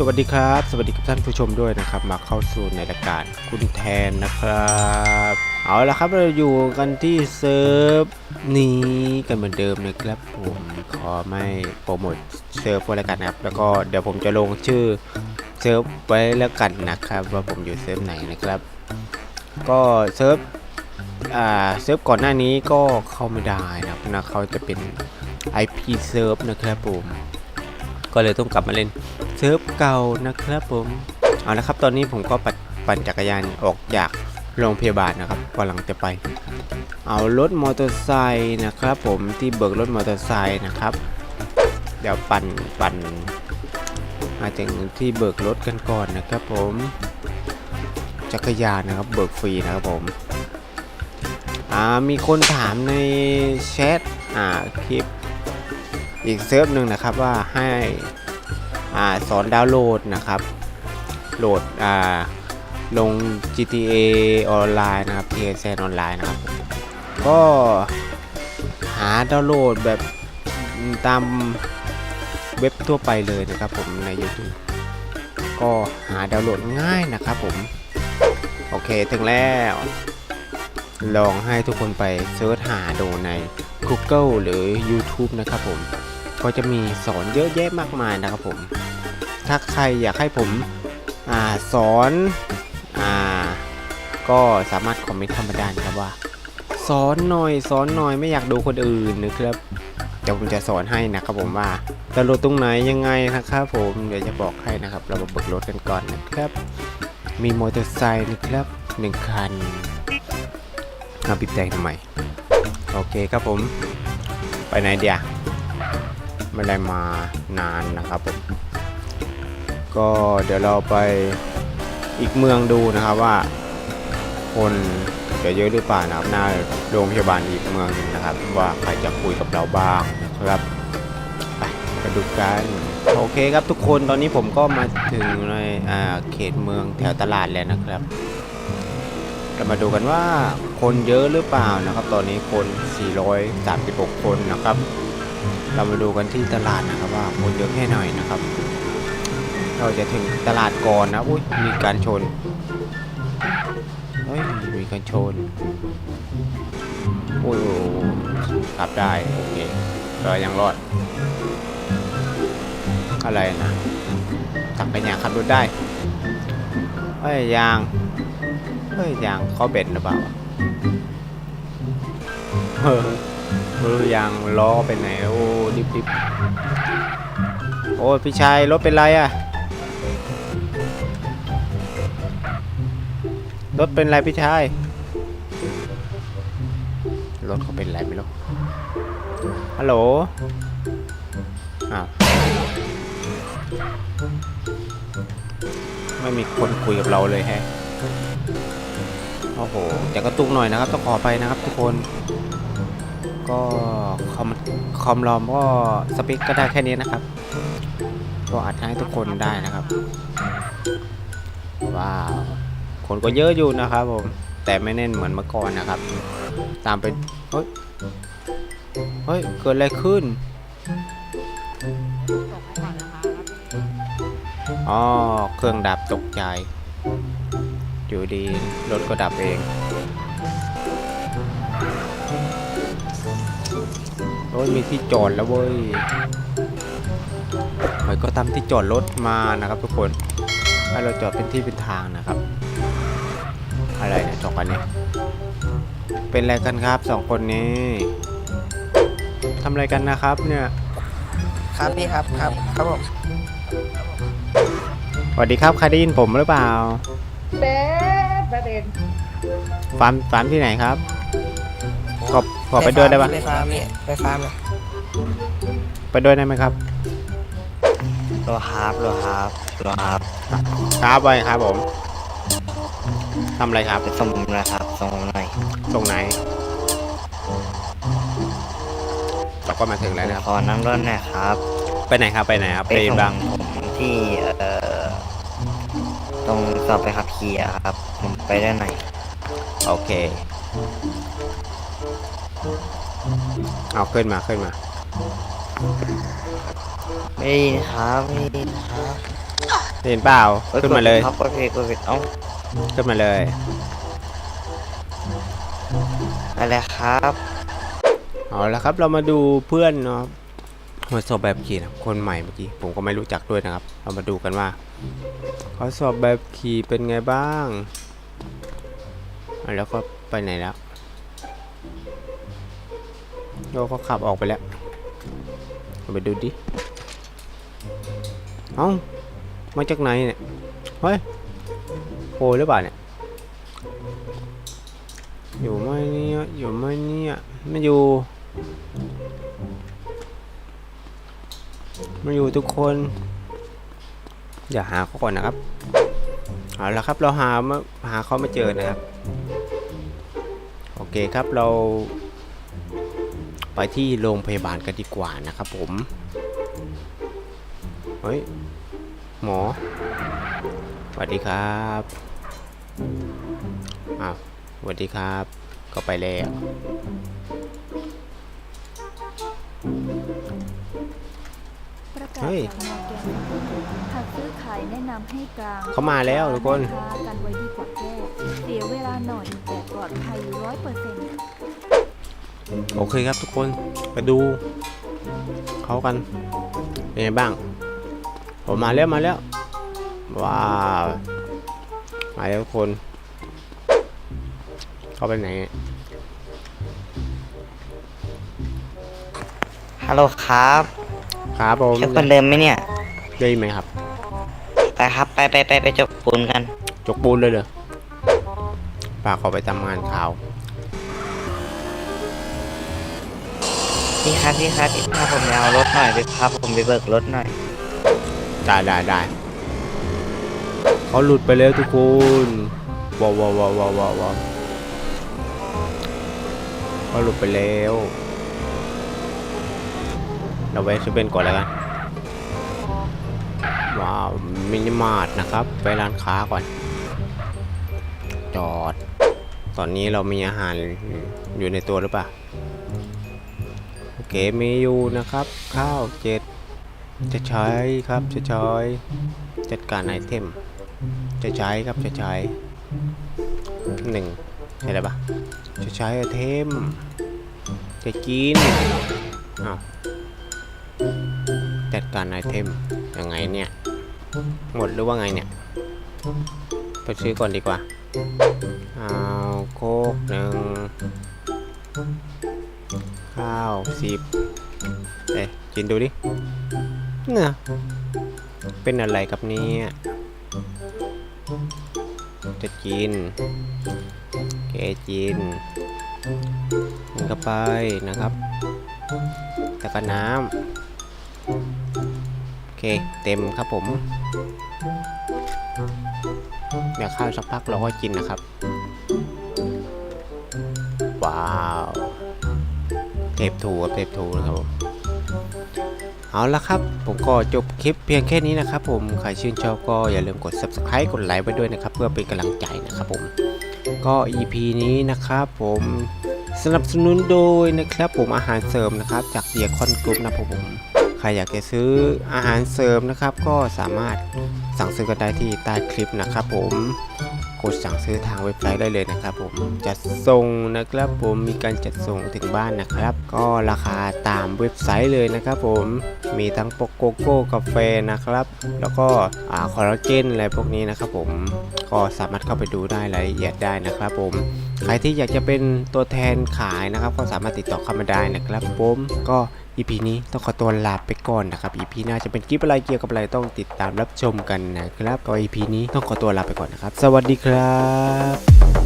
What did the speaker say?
สวัสดีครับ สวัสดีกับท่านผู้ชมด้วยนะครับ มาเข้าสู่ในรายการคุณแทนนะครับ เอาละครับเราอยู่กันที่เซิร์ฟนี้กันเหมือนเดิมนะครับผมขอไม่โปรโมทเซิร์ฟไว้แล้วกันนะครับ แล้วก็เดี๋ยวผมจะลงชื่อเซิร์ฟไว้แล้วกันนะครับ ว่าผมอยู่เซิร์ฟไหนนะครับ ก็เซิร์ฟอ่าเซิร์ฟก่อนหน้านี้ก็เข้าไม่ได้นะครับนะเขาจะเป็น IP เซิร์ฟนะครับผม ก็เลยต้องกลับมาเล่นเซิร์ฟเก่านะครับผมเอาละครับ ตอนนี้ผมก็ปัป่นจักรยานออกจากโรงพยาบาลนะครับกำลังจะไป เอารถมอเตอร์ไซค์นะครับ ผมที่เบิกรถมอเตอร์ไซค์นะครับ เดี๋ยวปั่นปั่นมาถึงที่เบิกรถกันก่อนนะครับ ผมจักรยานนะครับ เบิกฟรีนะครับผมอ่ามีคนถามในแชทอ่าคลิป อีกเซิร์ฟหนึ่งนะครับว่าให้อ่าสอนดาวน์โหลดนะครับโหลดอ่าลง GTA ออนไลน์นะครับ PSN ออนไลน์นะครับ ก็หาดาวน์โหลดแบบตามเว็บทั่วไปเลยนะครับผมใน YouTube ก็หาดาวน์โหลดง่ายนะครับผม โอเคถึงแล้ว ลองให้ทุกคนไปเซิร์ชหาดูใน Google หรือ YouTube นะครับผม ก็จะมีสอนเยอะแยะมากมายนะครับผม ถ้าใครอยากให้ผมอสอนอก็สามารถคอมเมนต์เข้ามด้นครับว่า สอนหน่อยสอนหน่อยไม่อยากดูคนอื่นนะครับเดี๋ยวผมจะสอนให้นะครับผมว่าจะโหลดตรงไหนยังไงนะครับผมเดี๋ยวจะบอกให้นะครับ เรามาเบิกรถกันก่อนนะครับ มีมอเตอร์ไซค์นะครับหนึ่งคันเอาบิบแดงทำไมโอเคครับผม ไปไหนเดี๋ยว ไม่ได้มานานนะครับผมก็เดี๋ยวเราไปอีกเมืองดูนะครับว่า คนจะเยอะหรือเปล่านะครับหน้าโรงพยาบาลอีกเมืองหนึงนะครับ ว่าใครจะคุยกับเราบ้างนะครับไปไปดูกันโอเคครับทุกคนตอนนี้ผมก็มาถึงในเขตเมืองแถวตลาดแล้วนะครับเรามาดูกันว่าคนเยอะหรือเปล่านะครับ ตอนนี้คน 436 คนนะครับ เรามาดูกันที่ตลาดนะครับว่าคนเยอะแค่ไหนนะครับ เราจะถึงตลาดก่อนนะอุ้ยมีการชนเฮ้ยมีการชนโอ้ยโอ้ยขับได้โอเคเรายังรอดอะไรนะจักรยานขับรถได้เฮ้ยยางเฮ้ยยางเขาเบ็ดหรือเปล่าเฮ้ รู้ยางล้อไปไหนโอ้ดิบดิบโอ้พี่ชายรถเป็นไรอะรถเป็นไรพี่ชายรถเขาเป็นไรไม่รู้ฮัลโหลอ้าวไม่มีคนคุยกับเราเลยแฮะโอ้โหจะกระตุกหน่อยนะครับ ต้องขอไปนะครับทุกคน ก็คอมคอมรอมก็สเปคก็ได้แค่นี้นะครับ ก็อัดให้ทุกคนได้นะครับ ว้าว คนก็เยอะอยู่นะครับผม แต่ไม่แน่นเหมือนเมื่อก่อนนะครับ ตามไป เฮ้ย เฮ้ย เกิดอะไรขึ้น อ๋อ เครื่องดับตกใจ อยู่ดี รถก็ดับเอง อ้ยมีที่จอดแล้วเว้ยหอยก็ทำที่จอดรถมานะครับทุกคนให้เราจอดเป็นที่เป็นทางนะครับ อะไรเนี่ยสองคนนี้ เป็นอะไรกันครับสองคนนี้ทำอะไรกันนะครับเนี่ย ครับพี่ครับครับครับผมสวัสดีครับใครได้ยินผมหรือเปล่าเด็ดประเด็นฟาร์มฟาร์มที่ไหนครับ ขอขอไปด้วยได้ปะไปฟาร์มพี่ไปฟาร์มเลยไปด้วยได้ไหมครับโลฮาร์ฟโลฮาร์ฟโลฮาร์ฟครับไปครับผมทำอะไรครับไปส่งผมหนะครับส่งผมหน่อยตรงไหนเราก็มาถึงแล้วนะครับขอนั่งรถหน่อยครับ ไปไหนครับไปไหนครับไปไปส่งบ้างผมที่เอ่อตรงสอบไปขับขี่อะครับ ผมไปได้ไหนอยโอเค เอาขึ้นมาขึ้นมาไม่ได้ยินครับไม่ได้ยินครับเห็นเปล่าอ้ขึ้นมาเลยกดผิดครับกดผิดกดผิดเอ้าขึ้นมาเลยอะไรครับเอาละครับเรามาดูเพื่อนเนาะมาสอบแบบขี่นะครับคนใหม่เมื่อกี้ผมก็ไม่รู้จักด้วยนะครับ เรามาดูกันว่าเขาสอบแบบขี่เป็นไงบ้างอะแล้วก็ไปไหนแล้ว เราก็ขับออกไปแล้วไปดูดิเอ้ามาจากไหนเนี่ย เฮ้ยโผล่หรือเปล่าเนี่ย อยู่ไหมเนี่ย อยู่ไหมเนี่ย ไม่อยู่ ไมาอยู่ทุกคน อย่าหาเขาก่อนนะครับ เอาละครับ เราหามาหาเขาไม่เจอนะครับ โอเคครับเรา ไปที่โรงพยาบาลกันดีกว่านะครับผม เฮ้ย หมอ สวัสดีครับอ้าวสวัสดีครับ ก็ไปแล้วประกาศเฮ้ยจากโมเกนหากซื้อขายแนะนำให้กลางเขามาแล้วทุกคนากันไว้ดีกว่าแก้เสียเวลาหน่อยแต่ปลอดภัยร้อยเปอร์เซ็นต์ โอเคครับทุกคนไปดูเขากันเป็นไงบ้างผมมาแล้วมาแล้วว้าวมาแล้วทุกคน เขาไปไหนฮัลโหลครับครับผมใช่คนเดิมไหมเนี่ยได้ยินไหมครับ ไปครับไปไปไปไปจบปูนกัน จกปูนเลยเลยปากเขาไปทำงานข่าว พี่ครับพี่ครับพาผมไปเอารถหน่อยไปพาผมไปเบิกรถหน่อย ได้ได้ได้เขาหลุดไปแล้วทุกคนว้าวว้าวว้าวว้าวว้าวว้าวเขาหลุดไปแล้ว เราแวะซื้อเป็นก่อนแล้วกันว้าวมินิมาร์ทนะครับ ไปร้านค้าก่อน จอด ตอนนี้เรามีอาหารอยู่ในตัวหรือเปล่า เคมีอยู่นะครับ ข้าวเจ็ดจะใช้ครับจะใช้จัดการไอเทม จะใช้ครับจะใช้หนึ่งใช่ไหมปะจะใช้ไอเทม จะกินอ้าวจัดการไอเทมยังไงเนี่ย หมดหรือว่าไงเนี่ย ไปซื้อก่อนดีกว่า เอาโคกหนึ่ง ข้าวสิบเอ๊ะกินดูดิเนี่ยเป็นอะไรกับเนี่ยจะกินแกกินมันก็ไปนะครับแล้วก็น้ำโอเคเต็มครับผม เดี๋ยวข้าวสักพักเราก็กินนะครับ ว้าว เทปถูครับเทปถูนะครับผมเอาละครับ ผมก็จบคลิปเพียงแค่นี้นะครับผม ใครชื่นชอบก็อย่าลืมกด subscribe กดไลค์ไว้ด้วยนะครับ เพื่อเป็นกำลังใจนะครับผม ก็ EP นี้นะครับผมสนับสนุนโดยนะครับผมอาหารเสริมนะครับ จากเดียคอนกรุ๊ปนะครับผมใครอยากจะซื้ออาหารเสริมนะครับ ก็สามารถสั่งซื้อกันได้ที่ใต้คลิปนะครับผม กดสั่งซื้อทางเว็บไซต์ได้เลยนะครับผมจัดส่งนะครับผมมีการจัดส่งถึงบ้านนะครับ ก็ราคาตามเว็บไซต์เลยนะครับผมมีทั้งโปกโกโก้กาแฟนะครับ แล้วก็อ่าคอลลาเจนอะไรพวกนี้นะครับผมก็สามารถเข้าไปดูได้รายละเอียดได้นะครับผมใครที่อยากจะเป็นตัวแทนขายนะครับ ก็สามารถติดต่อเข้ามาได้นะครับผมก็ EP นี้ต้องขอตัวลาไปก่อนนะครับ EP หน้าจะเป็นคลิปอะไรเกี่ยวกับอะไรต้องติดตามรับชมกันนะครับก็ EP นี้ต้องขอตัวลาไปก่อนนะครับ สวัสดีครับ